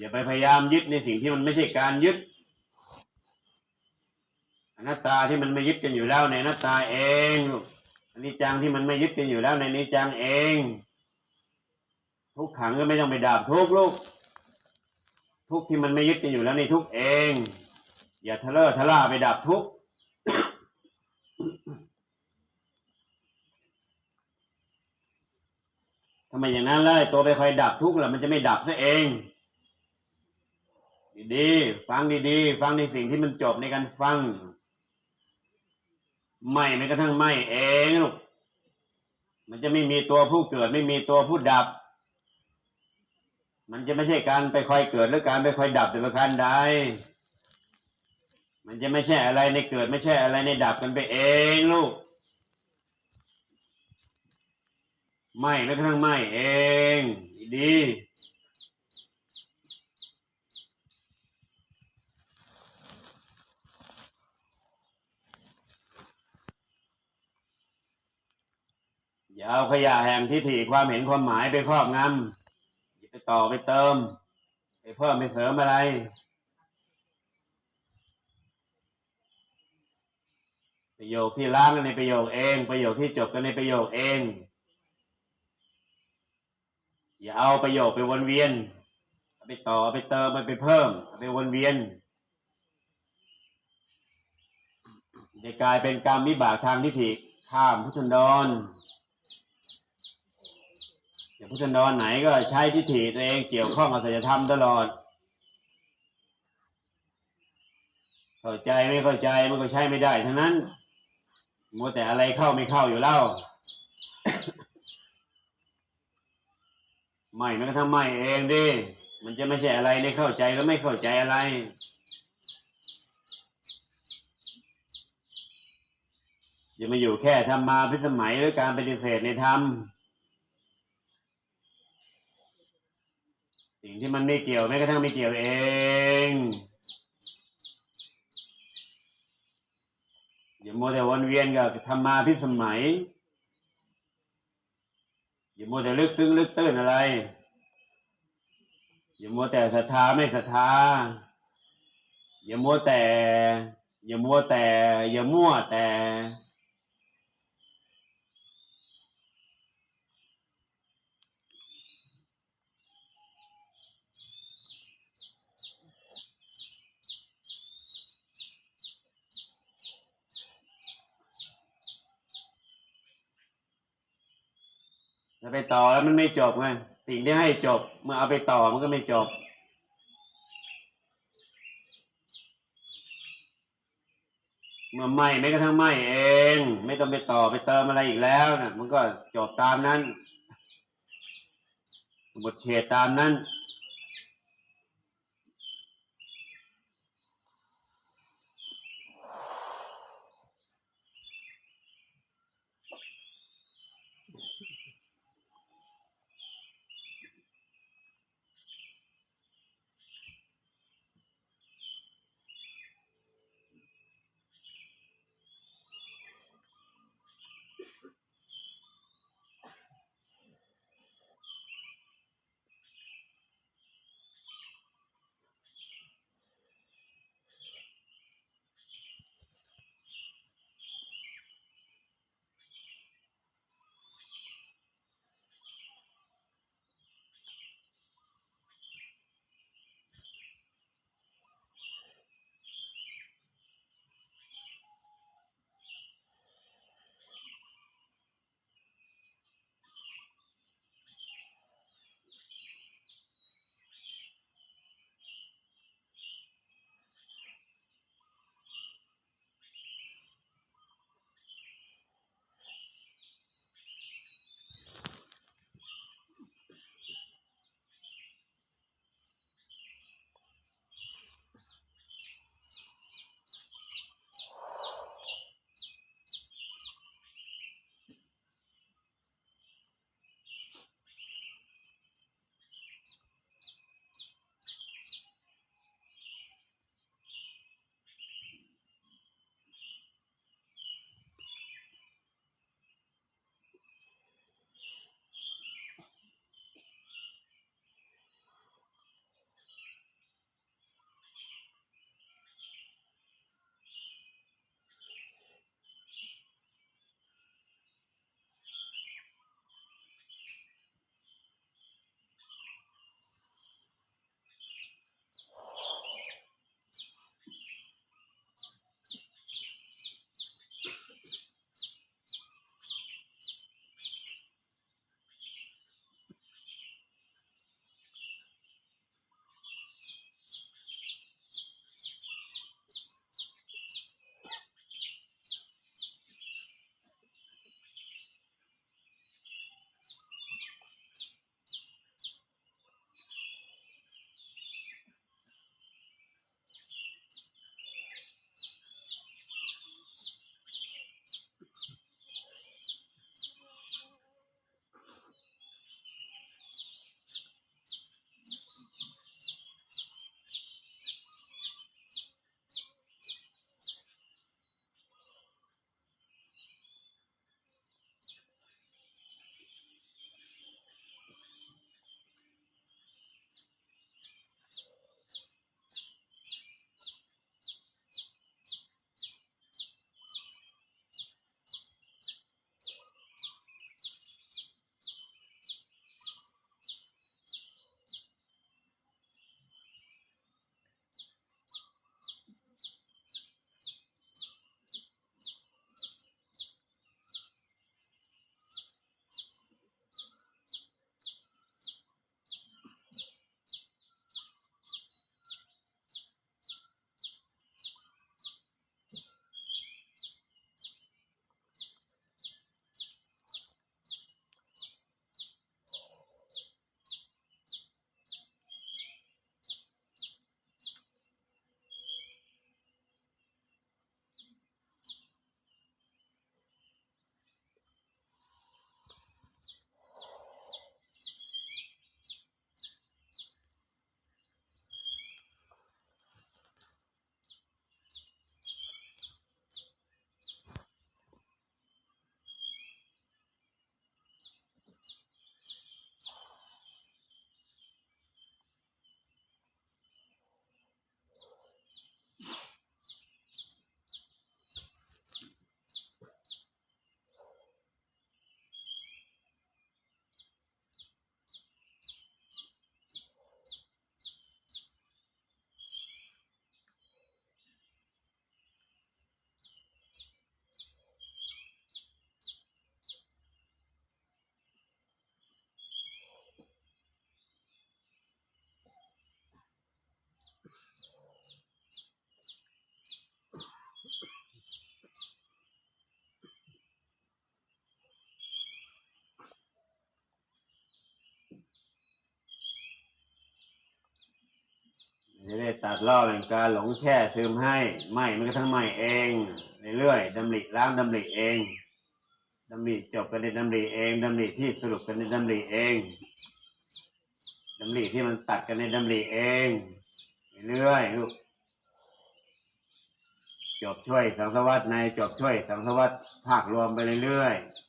อย่าไปพยายามยึดในสิ่งที่มันไม่ใช่การยึดอนัตตาที่มันไม่ยึดกันอยู่แล้วในอนัตตาเองอันนี้จังที่มันไม่ยึดกันอยู่แล้วในนี้จังเอง ทุกขังก็ไม่ต้องไปดาบทุกข์ลูก ทุกที่มันไม่ยึดกันอยู่แล้วในทุกข์เอง อย่าทะเลาะทะล่าไปดับทุกข์ทำไมอย่างนั้นเลยตัวไปคอยดับทุกข์ล่ะมันจะไม่ดับซะเอง ดีๆฟังดีๆ ฟังในสิ่งที่มันจบในการฟัง ไม่แม้กระทั่งไม่เองลูกมันจะไม่มีตัวผู้เกิด ไม่มีตัวผู้ดับ มันจะไม่ใช่การไปคอยเกิดหรือการไปคอยดับแต่ประการใดมันจะไม่ใช่อะไรในเกิด ไม่ใช่อะไรในดับกันไปเองลูกไม่แม้กระทั่งไม่เอง ดี อย่าเอาขยะแห่งทิฏฐิความเห็นความหมายไปครอบงำอย่าไปต่อไปเติม ไปเพิ่มไปเสริมอะไร ประโยคที่ล้างกันในประโยคเอง ประโยคที่จบกันในประโยคเอง อย่าเอาประโยคไปวนเวียนไปต่อไปเติมเอาไปเพิ่มไปวนเวียนจะกลายเป็นกรรมวิบากทางทิฏฐิข้ามพุทธนดร พุทธนดรไหนก็ใช้ทิฏฐิตัวเองเกี่ยวข้องกับศัลธรรมตลอด เข้าใจไม่เข้าใจมันก็ใช้ไม่ได้ทั้งนั้นมัวแต่อะไรเข้าไม่เข้าอยู่แล้วไม่แม้กระทั่งไม่เองดิมันจะไม่ใช่อะไรในเข้าใจแล้วไม่เข้าใจอะไรอย่ามาอยู่แค่ทำมาพิสมัยหรือการปฏิเสธในธรรม สิ่งที่มันไม่เกี่ยวแม้กระทั่งไม่เกี่ยวเอง อย่ามัวแต่วนเวียนกับธรรมาพิสมัย อย่ามัวแต่ลึกซึ้งลึกตื้นอะไร อย่ามัวแต่ศรัทธาไม่ศรัทธา อย่ามัวแต่ อย่ามัวแต่ อย่ามั่วแต่ ไปต่อแล้วมันไม่จบไงสิ่งที่ให้จบ เมื่อเอาไปต่อมันก็ไม่จบ เมื่อไม่ไม่กระทั่งไม่เอง ไม่ต้องไปต่อไปเติมอะไรอีกแล้วนะมันก็จบตามนั้นหมดเฉดตามนั้น จะได้ตัดล่อบแห่งการหลงแช่ซึมให้ไหมมันก็ทั้งไหมเองเรื่อยๆดำริล้างดำริเองดำริจบกันในดำริเองดำริที่สรุปกันในดำริเองดำริที่มันตัดกันในดำริเองเรื่อยๆลูกจบช่วยสังสวัสดในจบช่วยสังสวัสดภาครวมไปเรื่อยๆ